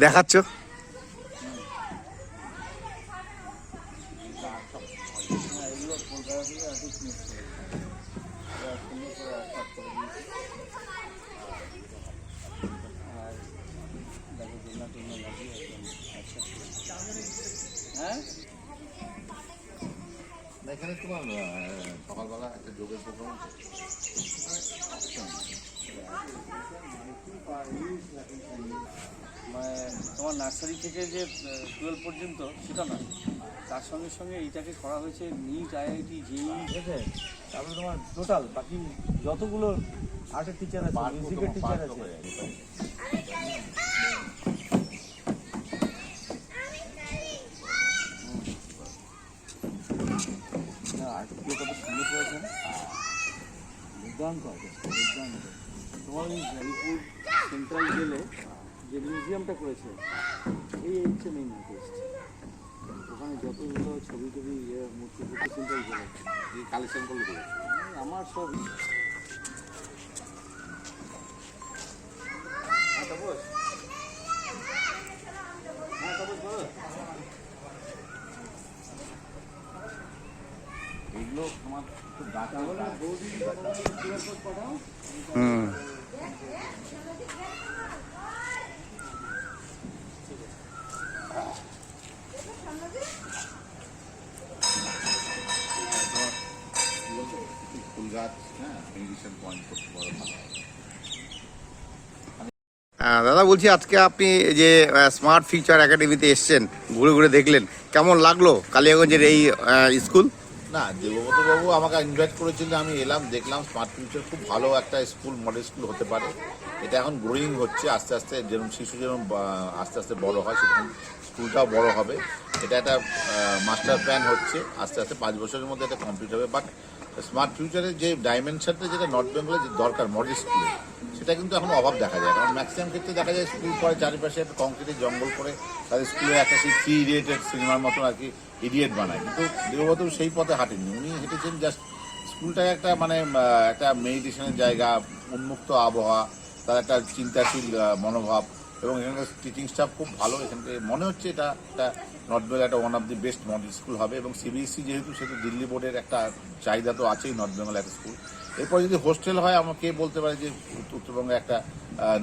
দেখাচ্ছ? হ্যাঁ? এখানে তোমার যোগের প্রোগ্রাম মানে তোমার নার্সারি থেকে যে টুয়েলভ পর্যন্ত সেটা নয়। তার সঙ্গে সঙ্গে এইটাকে করা হয়েছে নিট আইআইটি জেই। আছে তারপরে তোমার টোটাল বাকি যতগুলো আর্টের টিচার আছে মিউজিকের টিচার আছে আর্টগুলো কত সুন্দর করেছেন দুর্দান্ত artist, দুর্দান্ত তোমার এই হরিপুর সেন্ট্রাল জেলে যে মিউজিয়ামটা করেছে এই হচ্ছে মেইন আর্টিস্ট ওখানে যতগুলো ছবি টবি ইয়ে, মূর্তি সেন্ট্রাল জেলে কালেকশন করলে আমার সব হ্যাঁ, তাপস? হ্যাঁ, তাপস, বলো। এগুলো তোমার খুব গাছ হুম ফুল গাছ হ্যাঁ মেডিটেশন পয়েন্ট করতে পারো ভালো আহ, দাদা বলছি আজকে আপনি যে স্মার্ট ফিউচার একাডেমিতে এসছেন ঘুরে ঘুরে দেখলেন। কেমন লাগল কালিয়াগঞ্জের এই স্কুল? না দেবব্রত বাবু আমাকে ইনভাইট করেছিলেন আমি এলাম, দেখলাম স্মার্ট ফিউচার খুব ভালো একটা স্কুল মডেল স্কুল হতে পারে। এটা এখন গ্রোয়িং হচ্ছে, আস্তে আস্তে যেরকম শিশু যেরকম আস্তে আস্তে বড় হয়, সেরকম স্কুলটাও বড় হবে। এটা একটা মাস্টার প্ল্যান হচ্ছে, আস্তে আস্তে পাঁচ বছরের মধ্যে এটা কমপ্লিট হবে। বাট স্মার্ট ফিউচারের যে ডাইমেনশনটা যেটা নর্থ বেঙ্গলে যে দরকার মডেল স্কুলে সেটা কিন্তু এখন অভাব দেখা যায়। কারণ ম্যাক্সিমাম ক্ষেত্রে দেখা যায় স্কুল পরে চারিপাশে একটা কংক্রিটের জঙ্গল করে তাদের স্কুলে একটা সেই থ্রি ইডিয়েটেড সিনেমার মতন আর কি ইডিয়েট বানায়। কিন্তু দেবব্রত সেই পথে হাঁটেননি। উনি হেঁটেছেন জাস্ট স্কুলটাকে একটা মানে একটা মেডিটেশনের জায়গা, উন্মুক্ত আবহাওয়া, তার একটা চিন্তাশীল মনোভাব এবং এখানকার টিচিং স্টাফ খুব ভালো। এখানকে মনে হচ্ছে এটা একটা নর্থ বেঙ্গল একটা one of the best model school হবে এবং সিবিএসসি যেহেতু সেহেতু দিল্লি বোর্ডের একটা চাহিদা তো আছেই নর্থ বেঙ্গল একটা স্কুল এরপর যদি হোস্টেল হয় আমাকে বলতে পারে যে উত্তরবঙ্গে একটা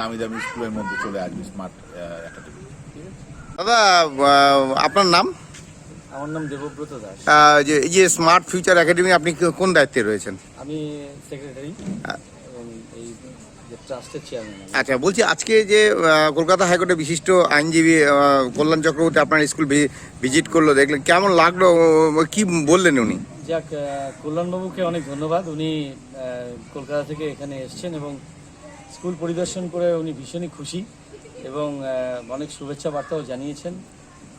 নামি দামি স্কুলের মধ্যে চলে আসবে স্মার্ট একাডেমি দাদা আপনার নাম? আমার নাম দেবব্রত দাস। যে এই যে স্মার্ট ফিউচার একাডেমি আপনি কোন দায়িত্বে রয়েছেন? আমি সেক্রেটারি এবং এই যে ট্রাস্টের চেয়ারম্যান আচ্ছা বলছি আজকে যে কলকাতা হাইকোর্টের বিশিষ্ট আইনজীবী কল্যাণ চক্রবর্তী আপনার স্কুল ভিজিট করল দেখলেন। কেমন লাগল? কি বললেন উনি? যাক কল্যাণবাবুকে অনেক ধন্যবাদ। উনি কলকাতা থেকে এখানে এসছেন এবং স্কুল পরিদর্শন করে উনি ভীষণই খুশি এবং অনেক শুভেচ্ছা বার্তাও জানিয়েছেন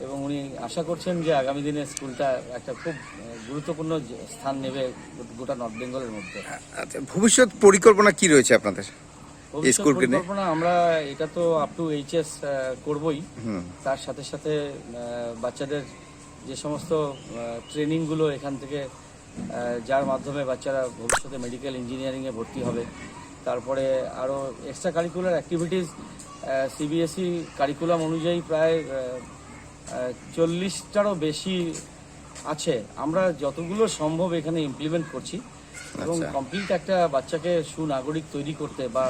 এবং উনি আশা করছেন যে আগামী দিনে স্কুলটা একটা খুব গুরুত্বপূর্ণ স্থান নেবে গোটা নর্থ বেঙ্গলের মধ্যে। আচ্ছা ভবিষ্যৎ পরিকল্পনা কি রয়েছে আপনাদের নিয়ে? পরিকল্পনা আমরা এটা তো আপ টু এইচএস করবই। তার সাথে সাথে বাচ্চাদের যে সমস্ত ট্রেনিংগুলো এখান থেকে যার মাধ্যমে বাচ্চারা ভবিষ্যতে মেডিকেল ইঞ্জিনিয়ারিংয়ে ভর্তি হবে তারপরে আরও extra curricular activities CBSE curriculum অনুযায়ী প্রায় চল্লিশটারও বেশি আছে আমরা যতগুলো সম্ভব এখানে ইমপ্লিমেন্ট করছি এবং আচ্ছা। কমপ্লিট একটা বাচ্চাকে সুনাগরিক তৈরি করতে বা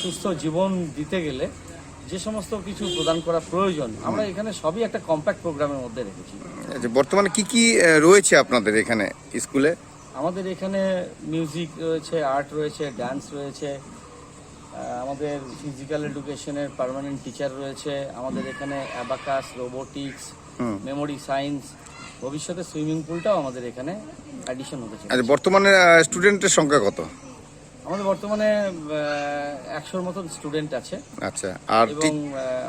সুস্থ জীবন দিতে গেলে যে সমস্ত কিছু প্রদান করা প্রয়োজন আমরা এখানে সবই একটা কম্প্যাক্ট প্রোগ্রামের মধ্যে রেখেছি। আচ্ছা বর্তমানে কি কি রয়েছে আপনাদের এখানে স্কুলে? আমাদের এখানে মিউজিক রয়েছে আর্ট রয়েছে ডান্স রয়েছে আমাদের ফিজিক্যাল এডুকেশনের পার্মানেন্ট টিচার রয়েছে আমাদের এখানে অ্যাবাকাস রোবোটিক্স। মেমোরি সায়েন্স ভবিষ্যতে সুইমিং পুলটাও আমাদের এখানে অ্যাডিশন হতে চলেছে। আচ্ছা বর্তমানে স্টুডেন্টের সংখ্যা কত? আমাদের বর্তমানে একশোর মতন স্টুডেন্ট আছে। আচ্ছা আর এবং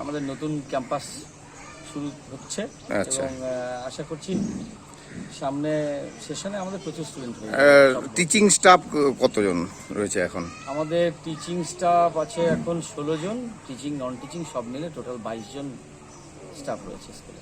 আমাদের নতুন ক্যাম্পাস শুরু হচ্ছে। আচ্ছা। আশা করছি সামনে সেশনে আমাদের প্রচুর স্টুডেন্ট টিচিং স্টাফ কতজন রয়েছে এখন? আমাদের টিচিং স্টাফ আছে এখন ষোলো জন। টিচিং নন টিচিং সব মিলে টোটাল বাইশ জন স্টাফ রয়েছে স্কুলে।